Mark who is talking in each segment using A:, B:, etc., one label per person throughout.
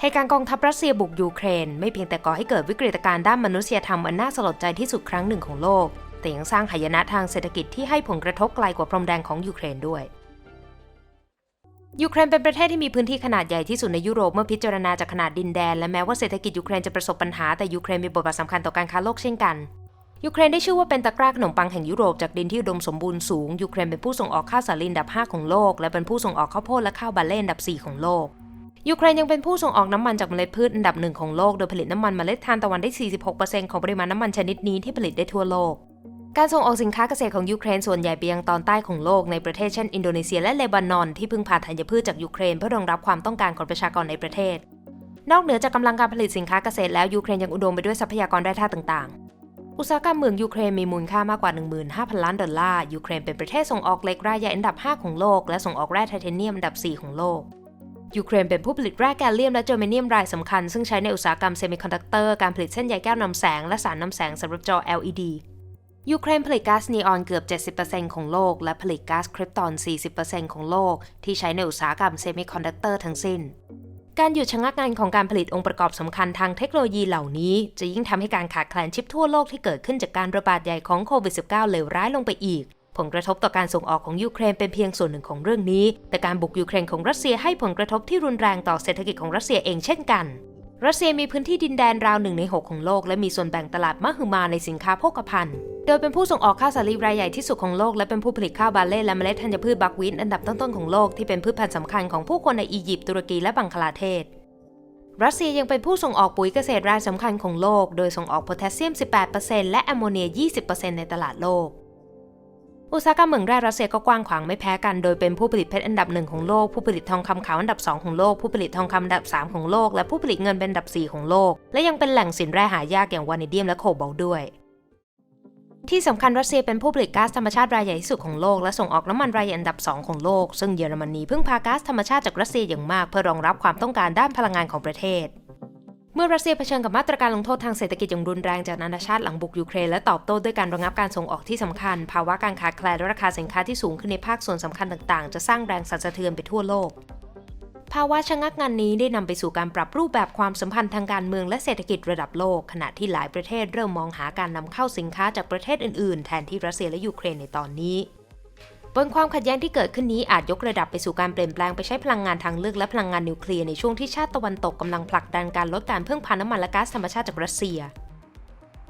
A: เหตุการณ์กองทัพรัสเซียบุกยูเครน ไม่เพียงแต่ก่อให้เกิดวิกฤตการณ์ด้านมนุษยธรรมอันน่าสลดใจที่สุดครั้งหนึ่งของโลก แต่ยังสร้างหายนะทางเศรษฐกิจที่ให้ผลกระทบไกลกว่าพรมแดนของยูเครนด้วยยูเครนเป็นประเทศที่มีพื้นที่ขนาดใหญ่ที่สุดในยุโรปเมื่อพิจารณาจากขนาดดินแดน และแม้ว่าเศรษฐกิจยูเครนจะประสบปัญหาแต่ยูเครนมีบทบาทสำคัญต่อการค้าโลกเช่นกันยูเครนได้ชื่อว่าเป็นตะกร้าขนมปังแห่งยุโรปจากดินที่อุดมสมบูรณ์สูงยูเครนเป็นผู้ส่งออกข้าวสาลีอันดับ 5 ของโลก และเป็นผู้ส่งออกข้าวโพดและข้าวบาเล่อันดับ 4 ของโลก ยูเครนยังเป็นผู้ส่งออกน้ำมันจากเมล็ดพืชอันดับหนึ่งของโลก โดยผลิตน้ำมันเมล็ดทานตะวันได้ 46%ของปริมาณน้ำมันชนิดนี้ที่ผลิตได้ทั่วโลก การส่งออกสินค้าเกษตรของยูเครนส่วนใหญ่ไปยังตอนใต้ของโลกในประเทศเช่นอินโดนีเซียและเลบานอน ที่พึ่งพาธัญพืชจากยูเครนเพื่อรองรับความต้องการของประชากรในประเทศ นอกเหนือจากกำลังการผลิตสินค้าเกษตรแล้วยูเครนยังอุดมไปด้วยทรัพยากรแร่ธาตุต่างๆ อุตสาหกรรมเมืองยูเครนมีมูลค่ามากกว่า 15,000 ล้านดอลลาร์ยูเครนเป็นประเทศส่งออกเหล็กรายใหญ่อันดับ 5 ของโลก และส่งออกแร่ไทเทเนียมอันดับ 4 ของโลก ยูเครนเป็นผู้ผลิตแร่แกลเลียมและเจอร์เมเนียมรายสำคัญ ซึ่งใช้ในอุตสาหกรรมเซมิคอนดักเตอร์การผลิตเส้นใยแก้วนำแสง และสารนำแสงสำหรับจอ LED ยูเครนผลิตก๊าซนีออนเกือบ 70%ของโลก และผลิตก๊าซคริปตอน 40%ของโลก ที่ใช้ในอุตสาหกรรมเซมิคอนดักเตอร์ทั้งสิ้น การหยุดชะงักงานของการผลิตองค์ประกอบสำคัญทางเทคโนโลยีเหล่านี้ จะยิ่งทำให้การขาดแคลนชิปทั่วโลกที่เกิดขึ้นจากการระบาดใหญ่ของโควิด -19 เลวร้ายลงไปอีก ผลกระทบต่อการส่งออกของยูเครนเป็นเพียงส่วนหนึ่งของเรื่องนี้ แต่การบุกยูเครนของรัสเซียให้ผลกระทบที่รุนแรงต่อเศรษฐกิจของรัสเซียเองเช่นกันรัสเซียมีพื้นที่ดินแดนราวหนึ่งใน 6 ของโลก และมีส่วนแบ่งตลาดมหึมาในสินค้าโภคภัณฑ์ โดยเป็นผู้ส่งออกข้าวสาลีรายใหญ่ที่สุดของโลก และเป็นผู้ผลิตข้าวบาเล่และเมล็ดธัญพืชบักวีนอันดับต้นๆของโลกที่เป็นพืชพันธุ์สำคัญของผู้คนในอียิปต์ตุรกีและบังคลาเทศ รัสเซียยังเป็นผู้ส่งออกปุ๋ยเกษตรรายสำคัญของโลก โดยส่งออกโพแทสเซียม 18%และแอมโมเนีย 20%ในตลาดโลก อุตสาหกรรมเหมืองแร่รัสเซียก็กว้างขวางไม่แพ้กัน โดยเป็นผู้ผลิตเพชรอันดับหนึ่งของโลก ผู้ผลิตทองคำขาวอันดับ 2 ของโลก ผู้ผลิตทองคำอันดับ 3 ของโลก และผู้ผลิตเงินเป็นอันดับ 4 ของโลก และยังเป็นแหล่งสินแร่หายากอย่างวานิเดียมและโคบอลด้วย ที่สำคัญรัสเซียเป็นผู้ผลิตก๊าซธรรมชาติรายใหญ่ที่สุดของโลก และส่งออกน้ำมันรายใหญ่อันดับ 2 ของโลก ซึ่งเยอรมนีพึ่งพาก๊าซธรรมชาติจากรัสเซียอย่างมาก เพื่อรองรับความต้องการด้านพลังงานของประเทศ เมื่อรัสเซียเผชิญกับมาตรการลงโทษทางเศรษฐกิจอย่างรุนแรงจากนานาชาติหลังบุกยูเครนและตอบโต้ด้วยการระงับการส่งออกที่สำคัญ ภาวะการขาดแคลนและราคาสินค้าที่สูงขึ้นในภาคส่วนสำคัญต่างๆ จะสร้างแรงสั่นสะเทือนไปทั่วโลกภาวะชะงักงานนี้ได้นำไปสู่การปรับรูปแบบความสัมพันธ์ทางการเมืองและเศรษฐกิจระดับโลก ขณะที่หลายประเทศเริ่มมองหาการนำเข้าสินค้าจากประเทศอื่นๆ แทนที่รัสเซียและยูเครนในตอนนี้ บนความขัดแย้งที่เกิดขึ้นนี้อาจยกระดับไปสู่การเปลี่ยนแปลงไปใช้พลังงานทางเลือกและพลังงานนิวเคลียร์ในช่วงที่ชาติตะวันตกกำลังผลักดันการลดการพึ่งพาน้ำมันและก๊าซธรรมชาติจากรัสเซีย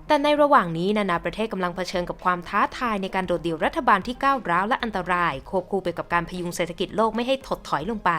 A: แต่ในระหว่างนี้นานาประเทศกำลังเผชิญกับความท้าทายในการโดดเดี่ยวรัฐบาลที่ก้าวร้าวและอันตราย ควบคู่ไปกับการพยุงเศรษฐกิจโลกไม่ให้ถดถอยลงไป